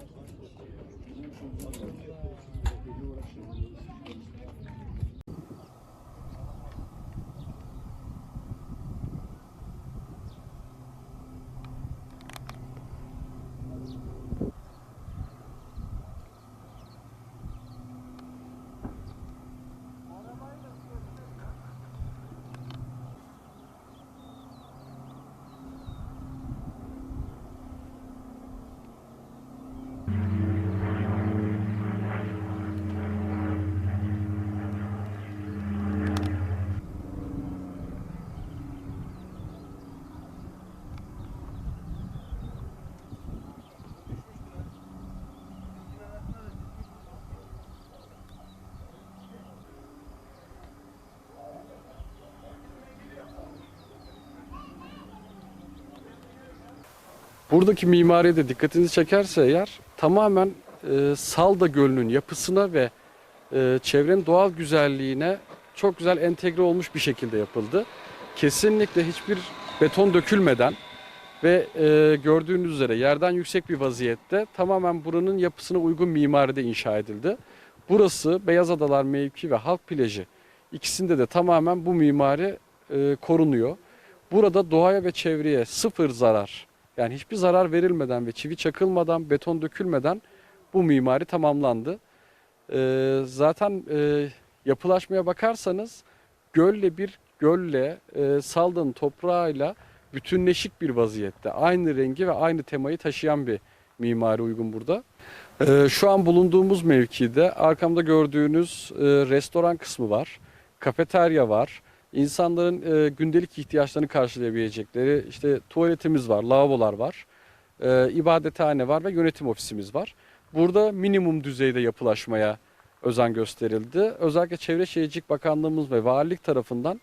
Thank you. Buradaki mimariye de dikkatinizi çekerse eğer tamamen e, Salda Gölü'nün yapısına ve e, çevrenin doğal güzelliğine çok güzel entegre olmuş bir şekilde yapıldı. Kesinlikle hiçbir beton dökülmeden ve e, gördüğünüz üzere yerden yüksek bir vaziyette tamamen buranın yapısına uygun mimaride inşa edildi. Burası Beyaz Adalar mevki ve halk plajı ikisinde de tamamen bu mimari e, korunuyor. Burada doğaya ve çevreye sıfır zarar yani hiçbir zarar verilmeden ve çivi çakılmadan, beton dökülmeden bu mimari tamamlandı. Ee, zaten e, yapılaşmaya bakarsanız gölle bir gölle e, Salda'nın toprağıyla bütünleşik bir vaziyette. Aynı rengi ve aynı temayı taşıyan bir mimari uygun burada. Ee, şu an bulunduğumuz mevkide arkamda gördüğünüz e, restoran kısmı var. Kafeterya var. İnsanların e, gündelik ihtiyaçlarını karşılayabilecekleri işte tuvaletimiz var, lavabolar var, e, ibadethane var ve yönetim ofisimiz var. Burada minimum düzeyde yapılaşmaya özen gösterildi. Özellikle Çevre Şehircilik Bakanlığımız ve valilik tarafından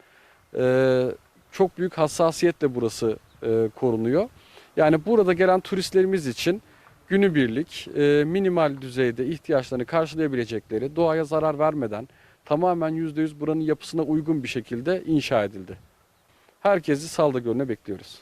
e, çok büyük hassasiyetle burası e, korunuyor. Yani burada gelen turistlerimiz için günübirlik e, minimal düzeyde ihtiyaçlarını karşılayabilecekleri, doğaya zarar vermeden tamamen %100 buranın yapısına uygun bir şekilde inşa edildi. Herkesi Salda Gölü'ne bekliyoruz.